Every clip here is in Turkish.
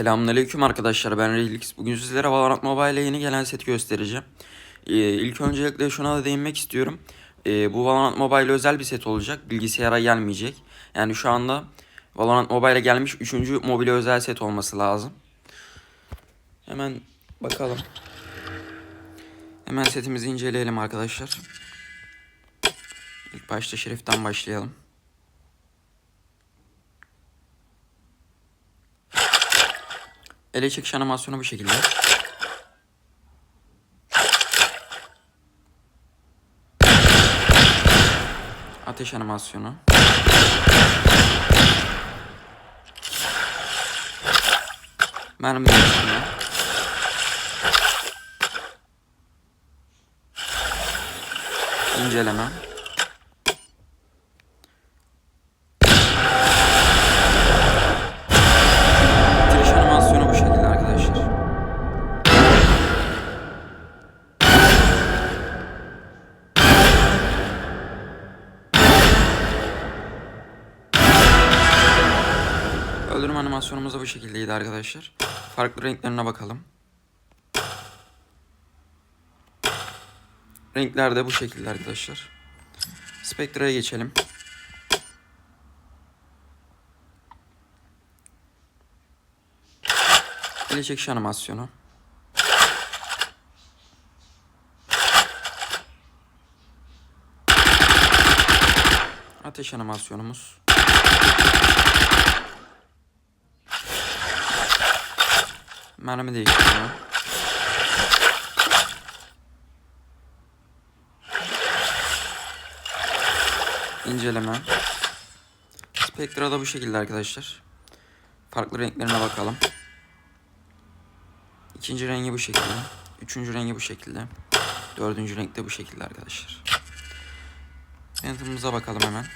Selamünaleyküm arkadaşlar ben Relix. Bugün sizlere Valorant Mobile ile yeni gelen seti göstereceğim. Ee, ilk öncelikle şuna da değinmek istiyorum. Ee, bu Valorant Mobile özel bir set olacak. Bilgisayara gelmeyecek. Yani şu anda Valorant Mobile'e gelmiş 3. mobile özel set olması lazım. Hemen bakalım. Hemen setimizi inceleyelim arkadaşlar. İlk başta Şerif'ten başlayalım. Ele çekiş animasyonu bu şekilde. Ateş animasyonu. Mermi değiştirme. İnceleme. Animasyonumuz da bu şekildeydi arkadaşlar. Farklı renklerine bakalım. Renkler de bu şekilde arkadaşlar. Spectre'ye geçelim. Ele çekiş animasyonu. Ateş animasyonumuz. Mermi değiştirme. İnceleme. Spectra da bu şekilde arkadaşlar. Farklı renklerine bakalım. İkinci rengi bu şekilde. Üçüncü rengi bu şekilde. Dördüncü renk de bu şekilde arkadaşlar. Phantom'ımıza bakalım hemen.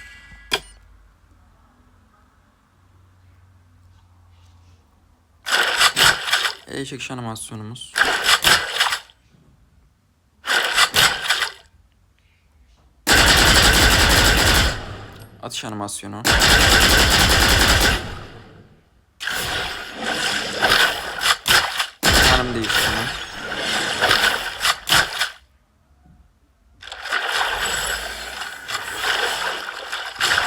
El çekiş animasyonumuz. Atış animasyonu. Mermi değiştirme.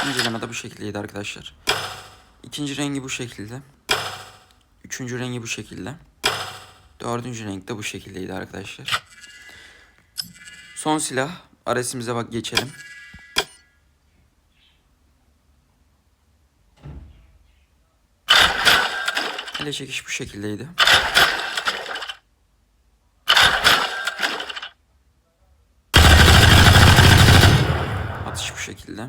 İnceleme de bu şekildeydi arkadaşlar. İkinci rengi bu şekilde. Üçüncü rengi bu şekilde. Dördüncü renk de bu şekildeydi arkadaşlar. Son silah. Aresimize bak geçelim. Ele çekiş bu şekildeydi. Atış bu şekilde.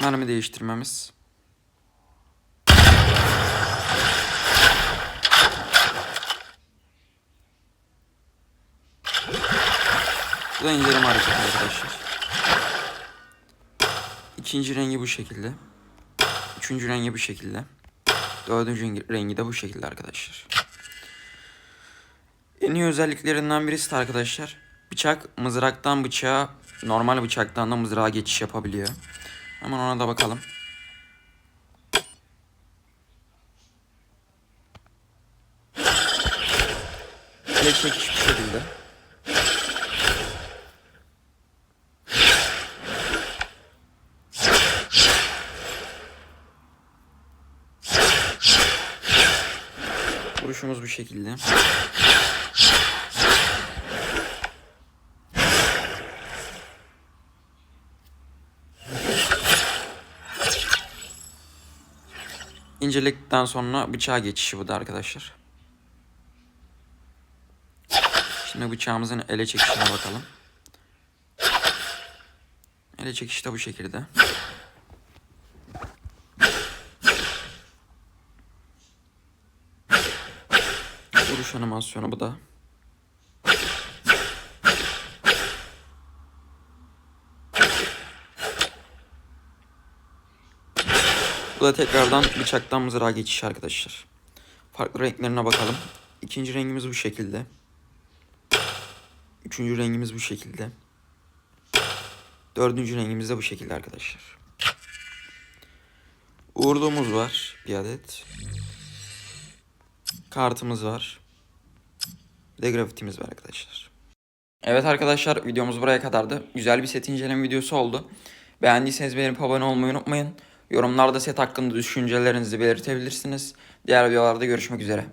Mermi değiştirmemiz. İnceleme hareketi arkadaşlar. İkinci rengi bu şekilde. Üçüncü rengi bu şekilde. Dördüncü rengi de bu şekilde arkadaşlar. En iyi özelliklerinden birisi de arkadaşlar. Bıçak mızraktan bıçağa, normal bıçaktan da mızrağa geçiş yapabiliyor. Hemen ona da bakalım. Ele çekiş bu şekilde. Vuruşumuz bu şekilde. İnceledikten sonra bıçağa geçişi bu da arkadaşlar. Şimdi bıçağımızın ele çekişine bakalım. Ele çekiş de bu şekilde. Vuruş animasyonu bu da. Bu da tekrardan bıçaktan mızrağa geçiş arkadaşlar. Farklı renklerine bakalım. İkinci rengimiz bu şekilde. Üçüncü rengimiz bu şekilde. Dördüncü rengimiz de bu şekilde arkadaşlar. Uğurluğumuz var bir adet. Kartımız var. Bir de grafitimiz var arkadaşlar. Evet arkadaşlar videomuz buraya kadardı. Güzel bir set inceleme videosu oldu. Beğendiyseniz beğenip abone olmayı unutmayın. Yorumlarda set hakkında düşüncelerinizi belirtebilirsiniz. Diğer videolarda görüşmek üzere.